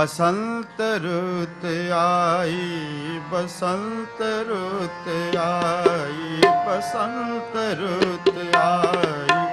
ਬਸੰਤ ਰੁੱਤ ਆਈ ਬਸੰਤ ਰੁੱਤ ਆਈ ਬਸੰਤ ਰੁੱਤ ਆਈ।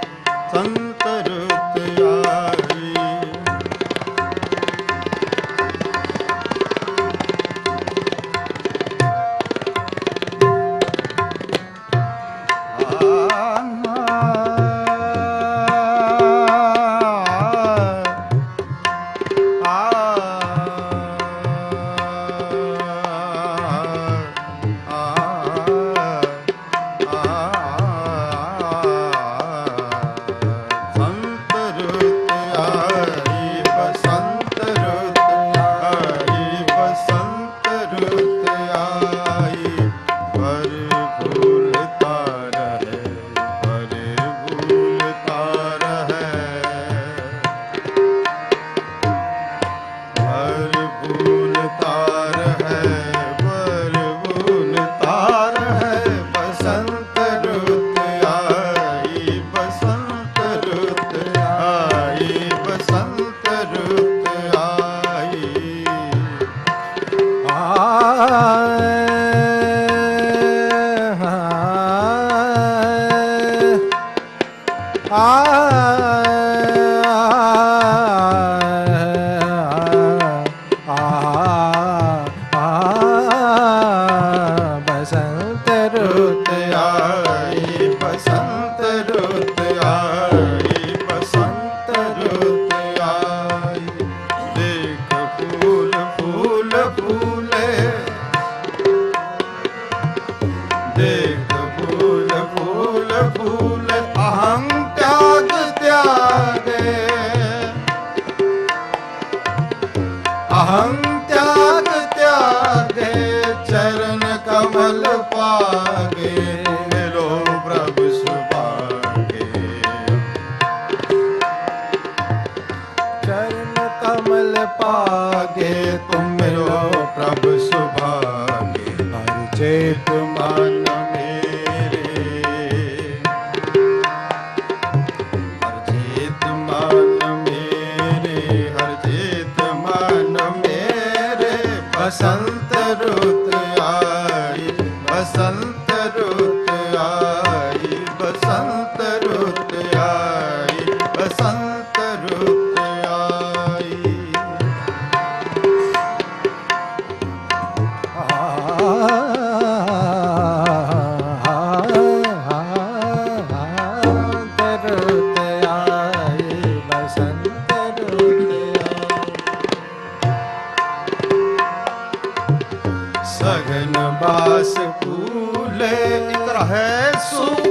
ਸਗਨ ਬਾਸ ਕੂਲੇ ਨਿਤ ਰਹੇ ਸੁਖ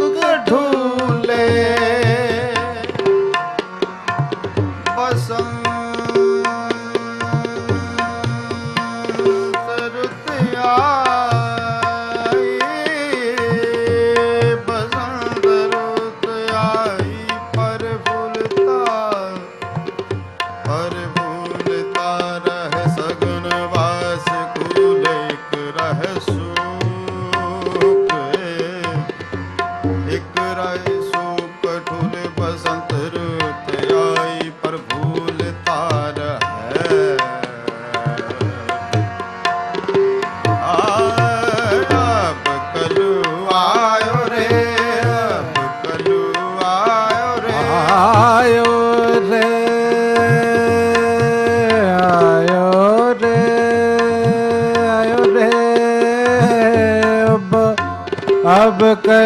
ਢੂਲੇ। सबके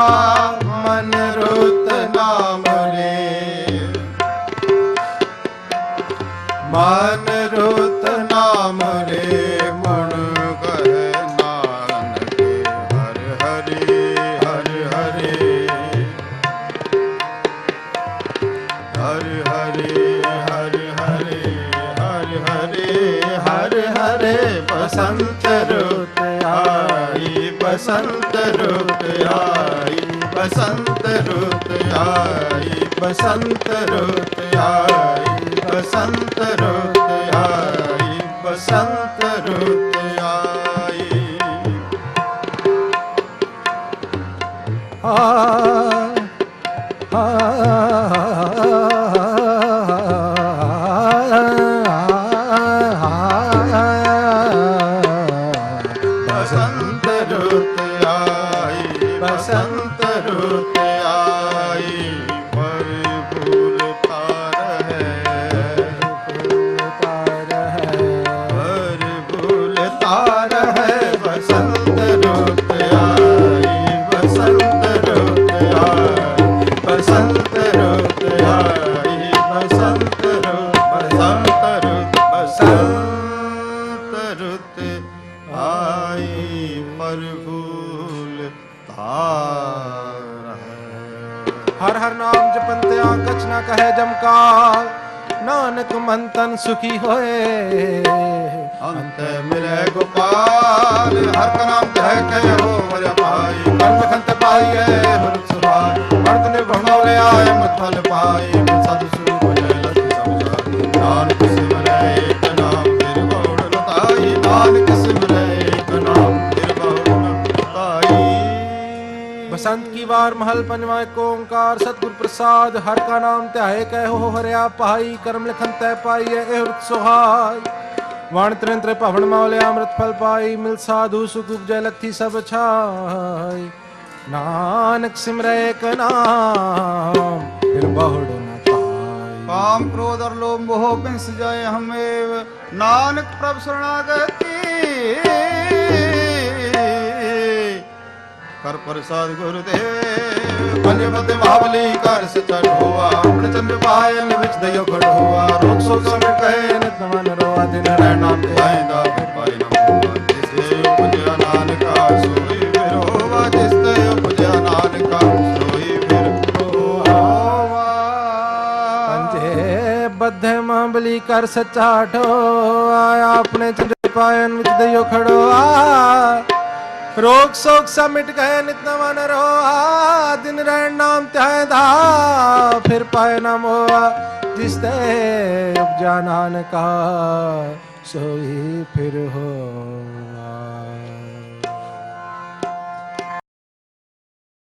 ਲਿਖਾ ਮਨ ਰੁਤ ਨਾਮ ਰੇ। ਮਨ ਰੁਤ ਨਾਮ ਰੇ, ਮਨ ਕਹੇ ਨਾਨਕ, ਹਰ ਹਰੇ ਹਰ ਹਰੇ। ਹਰ ਹਰੇ ਹਰ ਹਰੇ ਹਰ ਹਰੇ ਹਰ ਹਰੇ, ਬਸੰਤ ਰੁਤ ਆਈ, ਬਸੰਤ ਰੁਤ ਆਈ। ਬਸੰਤ ਰੁੱਤ ਆਈ ਬਸੰਤ ਰੁੱਤ ਆਈ ਬਸੰਤ ਰੁੱਤ ਆਈ ਬਸੰਤ ਰੁੱਤ ਆਈ ਆ ਬਸੰਤ ਪਰ ਫੂਲ ਤਾਰ ਹੈ। ਹਰ ਹਰ ਨਾਮ ਜਪੰਤਿਆ ਕਛ ਨਾ ਕਹੇ ਜਮਕਾਰ। ਨਾਨਕ ਮਨ ਤਨ ਸੁਖੀ ਹੋਏ। ਅੰਤ ਮਿਲੇ ਗੋਪਾਲ ਹਰ ਨਾਮ ਕਹਿ ਕੇ ਵਾਰ ਮਹਲ ਪੰਜਵਾਂ ਏਕ ਓੰਕਾਰ, ਸਤਿਗੁਰ ਪ੍ਰਸਾਦ, ਹਰ ਕਾ ਨਾਮ ਧਿਆਏ, ਕਹਿ ਹੋ ਹਰਿਆ ਪਾਈ ਕਰਮ ਲਿਖਨ ਤੈ ਪਾਈਐ, ਇਹ ਰਤ ਸੁਹਾਈ। ਵਣ ਤ੍ਰਿੰਤਰੇ ਭਵਨ ਮੌਲਿਆ ਅੰਮ੍ਰਿਤ ਫਲ ਪਾਈ, ਮਿਲ ਸਾਧੂ ਸੁਖ ਉਪਜੈ ਲੱਥੀ ਸਭ ਛਾਈ। ਨਾਨਕ ਸਿਮਰੈ ਏਕ ਨਾਮ ਫਿਰ ਬਹੁੜ ਨਾ ਪਾਈ। ਕਾਮ ਕ੍ਰੋਧ ਅਰ ਲੋਭ ਮੋਹ ਬਿੰਸ ਜਾਏ ਹਮੇਵ। ਨਾਨਕ ਪ੍ਰਭ ਸਰਣਾਗਤੀ ਕਰ ਪ੍ਰਸਾਦ ਗੁਰਦੇਵ। ਪੰਜ ਬਤੇ ਮਹਾਬਲੀ ਕਰ ਸਚਨ ਹੋਆ ਆਪਣੇ ਚੰਦ ਪਾਇਨ ਵਿੱਚ ਦਇਓ ਖੜ ਹੋਆ ਰੋਕ ਸੋ ਸਮ ਕਹੇ ਨਿਤ ਰੋਆ। ਦਿਨ ਰਹਿਣਾ ਪਾਇਦਾ ਪਾਈ ਨਾ ਹੋਆ ਜਿਸ ਤੇ ਉਪਜਿਆ ਨਾਨਕਾ ਸੋਈ ਫਿਰ ਹੋਵਾ ਜਿਸ ਤੇ ਉਪਜਿਆ ਨਾਨਕਾ ਸੋਈ ਫਿਰ ਹੋਵਾ ਪੰਜੇ ਬੱਧੇ ਮਾਂਬਲੀ ਕਰ ਸੱਚਾ ਠੋ ਆਪਣੇ ਚੰਦੇ ਪਾਇਨ ਵਿੱਚ ਦਈਓ ਖੜੋਆ। ਆ ਰੋਗ ਸੋਗ ਸਭ ਮਿਟ ਗਏ ਨਿਤ ਨਵਾਂ ਨ ਰੋਆ ਦਿਨ ਰਹਿਣ ਨਾਮ ਧਿਆਏ ਦਾ ਫਿਰ ਪਾਏ ਨਾ ਮੋਆ ਜਿਸ ਤੇ ਉਪਜਾ ਨਾਨਕਾ ਸੋਈ ਫਿਰ ਹੋ